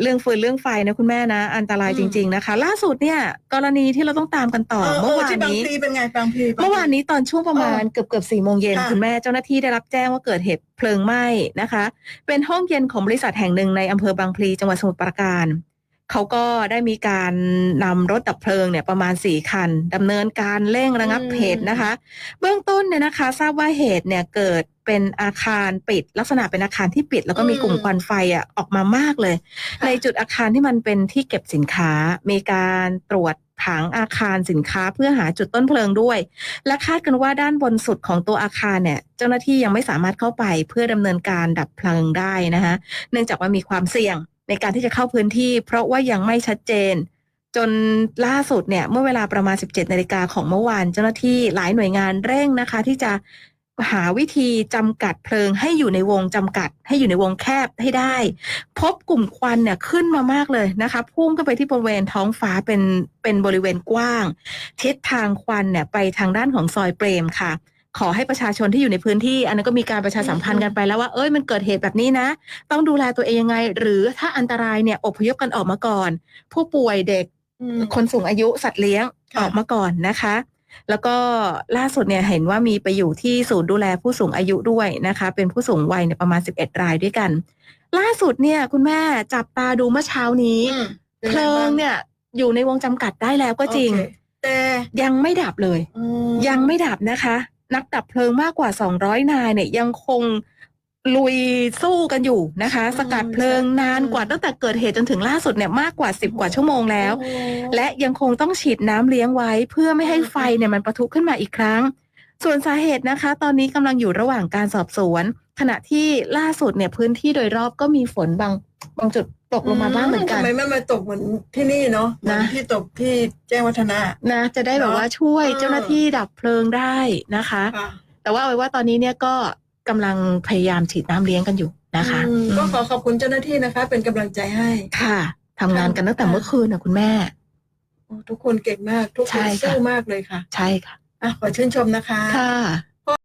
เรื่องฟืนเรื่องไฟนะคุณแม่นะ อันตรายอืมจริง ๆนะคะ ล่าสุดเนี่ย กรณีที่เราต้องตามกันต่อ เมื่อวานที่บางนี้พลีเป็นไงบางพลีบงพลีเมื่อวานนี้ตอนช่วงประมาณเกือบเกือบสี่โมงเย็นค่ะคุณแม่เจ้าหน้าที่ได้รับแจ้งว่าเกิดเหตุเพลิงไหม้นะคะ เป็นห้องเย็นของบริษัทแห่งหนึ่งในอำเภอบางพลีจังหวัดสมุทรปราการ เขาก็ได้มีการนำรถดับเพลิงเนี่ยประมาณสี่คันดำเนินการเร่งระงับเหตุนะคะ เบื้องต้นเนี่ยนะคะ ทราบว่าเหตุเนี่ยเกิดเป็นอาคารปิด ลักษณะเป็นอาคารที่ปิด แล้วก็มีกลุ่มควันไฟอะออกมามากเลย ในจุดอาคารที่มันเป็นที่เก็บสินค้า มีการตรวจผังอาคารสินค้าเพื่อหาจุดต้นเพลิงด้วย และคาดกันว่าด้านบนสุดของตัวอาคารเนี่ย เจ้าหน้าที่ยังไม่สามารถเข้าไปเพื่อดำเนินการดับเพลิงได้นะคะเนื่องจากว่ามีความเสี่ยง ในการที่จะเข้าพื้นที่ เพราะว่ายังไม่ชัดเจน จนล่าสุดเนี่ยเมื่อเวลาประมาณ 17นาฬิกาของเมื่อวาน เจ้าหน้าที่หลายหน่วยงานเร่งนะคะ ที่จะหาวิธีจำกัดเพลิงให้อยู่ในวงจำกัด ให้อยู่ในวงแคบให้ได้ พบกลุ่มควันเนี่ยขึ้นมามากเลยนะคะพุ่งเข้าไปที่บริเวณท้องฟ้าเป็นเป็นบริเวณกว้าง ทิศทางควันเนี่ยไปทางด้านของซอยเปรมค่ะ ขอให้ประชาชนที่อยู่ในพื้นที่ อันนั้นก็มีการประชาสัมพันธ์กันไปแล้วว่าเอ้ยมันเกิดเหตุแบบนี้นะ ต้องดูแลตัวเองยังไง หรือถ้าอันตรายเนี่ยอพยพกันออกมาก่อน ผู้ป่วยเด็กอืมคนสูงอายุสัตว์เลี้ยงค่ะออกมาก่อนนะคะ แล้วก็ล่าสุดเนี่ยเห็นว่ามีไปอยู่ที่ศูนย์ดูแลผู้สูงอายุด้วยนะคะ เป็นผู้สูงวัยเนี่ยประมาณ 11 รายด้วยกัน ล่าสุดเนี่ย คุณแม่จับตาดูเมื่อเช้านี้อืมป็นเพไงลิงบ้าเนี่ยอยู่ในวงจำกัดได้แล้วก็จริงโอเคแต่ยังไม่ดับเลยอืมยังไม่ดับนะคะ นักดับเพลิงมากกว่า 200 นายเนี่ยยังคงลุยสู้กันอยู่นะคะ สกัดเพลิงนานกว่าตั้งแต่เกิดเหตุจนถึงล่าสุดเนี่ยมากกว่า 10 กว่าชั่วโมงแล้วโอ้และยังคงต้องฉีดน้ำเลี้ยงไว้ เพื่อไม่ให้ไฟเนี่ยมันประทุขึ้นมาอีกครั้ง ส่วนสาเหตุนะคะ ตอนนี้กำลังอยู่ระหว่างการสอบสวน ขณะที่ล่าสุดเนี่ยพื้นที่โดยรอบก็มีฝนบางบางจุด ตกลงมาบ้างเหมือนกัน ทำไมไม่มาตกเหมือนที่นี่เนาะนะเหมือที่ตกที่แจ้งวัฒนะ นะจะได้แบบว่าช่วยเออ เจ้าหน้าที่ดับเพลิงได้นะคะ ค่ะแต่ว่าเอาไว้ว่าตอนนี้เนี่ยก็กำลังพยายามฉีดน้ำเลี้ยงกันอยู่นะคะอืมก็ขอขอบคุณเจ้าหน้าที่นะคะ เป็นกำลังใจให้ค่ะทำงานกันตั้งแต่เมื่อคืนนะคุณแม่ โอ้ทุกคนเก่งมาก ทุกใช่คนค่ะ สู้มากเลยค่ะใช่ค่ะ อะขอชื่นชมนะคะ ค่ะ